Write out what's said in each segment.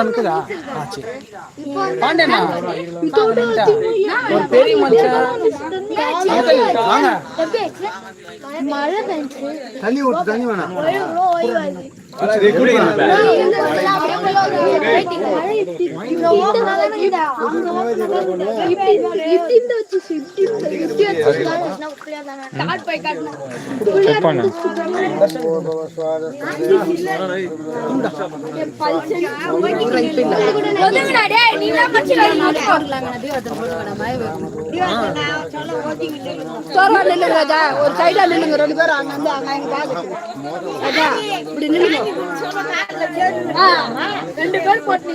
இருக்குதா பாண்டேண்ணா ஒரு பெரிய மனுஷன் தண்ணி ஊத்து தண்ணி வேணாம். ஒரு சைடா நில்லுங்க. ரெண்டு பேரும் அங்க வந்து அங்க இப்படி நில்லுங்க. ரெண்டு பேர் போட்டு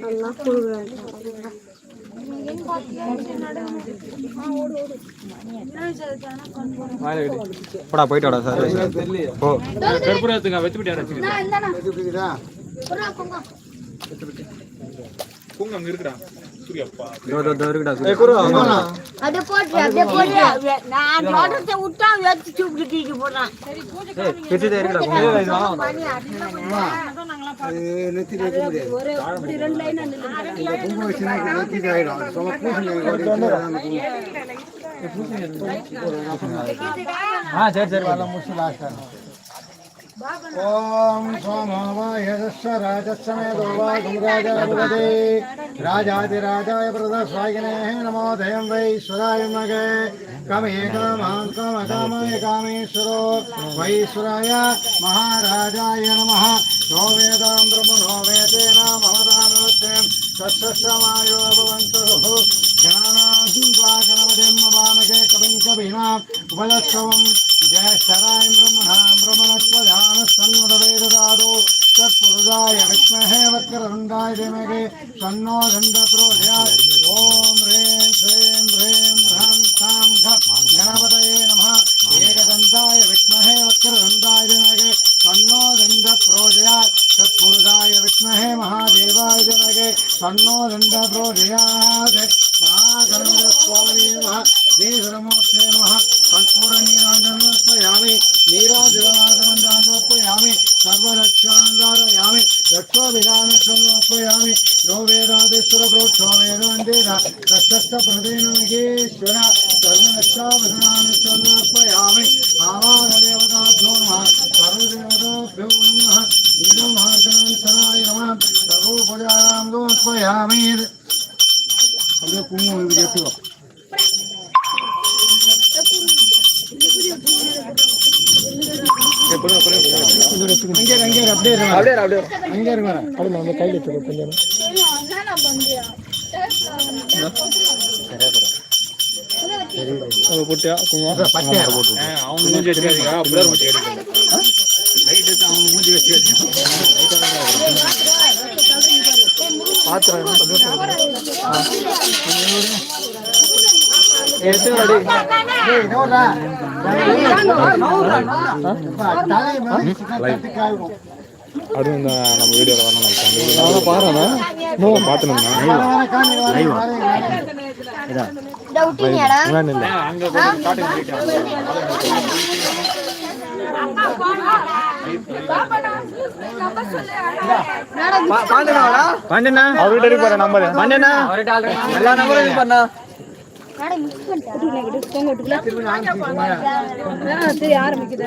புலா விட்டு போடா போயிட்டு வாடா சார். போ. கற்பூரத்துங்க வச்சு விட்டு யாராச்சும் நான். இதோ, இதோ, இதோ இருக்குடா. ஆ சரி சரி முடிச்சு லாஸ்டா ஓம் சோமாவாய ராஜஸ்வமேதோ வா குமராஜாபுரதே ராஜாதிராஜாய பிரதஸ்வாயினே நமோ தயம் வைஸ்வராய மகே கமே காமான் காம காமாய காமேஸ்வரோ வைஸ்வராய மகாராஜாய நமः नो वेदां ब्रह्मणो वेदेन ममदानोत्यं तत्समायो भवन्तुः ज्ञानाद्वागणपतिं वामके कविं कवीनाम् उपलक्षवं ज्येष्ठराय ब्रह्मणां ब्रह्मणस्वधानस्तन्वदवेददादो तत्पुरुषाय विद्महे वक्रवृन्दाय धीमहि तन्नो दण्डप्रोजयात् ॐ ह्रीं श्रीं ह्रीं ह्रां तां गणपतये नमः தன்னோ தண்டோ ஜயாகே மகாகருண சுவாமி நம ஸ்ரீதரமோத்தே நம. கற்பூர நீராஞ்சனோத்பயாமி நீராஜிவநாதமந்தாந்தோத்பயாமி சர்வரட்சாந்தாரயாமி லட்சோபிராம சந்தோத்பயாமி యో వేదాదేశ్వర ప్రోక్షో వేదాంతేన తస్త ప్రదేనగేశ్వర సర్వక్షాభరణానుసమర్పయామి ఆవాహదేవతాభ్యో నమ సర్వదేవతాభ్యో నమ ఇదం మార్గనాంతరాయ నమ సర్వోపజారాం సమర్పయామి కుంభం ఇది చెప్పివా அங்கே அப்படியே இருங்க அப்படியே அப்படியே அங்கே இருங்க அப்படி நம்ம கையில் எடுத்துக்கோ கொஞ்சம் போட்டியா அவங்க மூஞ்சி வச்சுக்காதீங்க அப்படியே எடுத்து மூஞ்சி வச்சு பாத்திரம் அதுவும் இந்த நம்ம வீடியோல வரணும் நினைச்சேன் பாருண்ணா. பார்த்துனோம்னா பாண்டியண்ணா அவர்கிட்ட இருக்கு பாரு நம்பர். பாண்டனா எல்லா நம்பரும் மேடம் மிஸ் பண்ணிட்டேன் திரும்ப ஆரம்பிச்சிருக்கீங்க சரி ஆரம்பிக்குது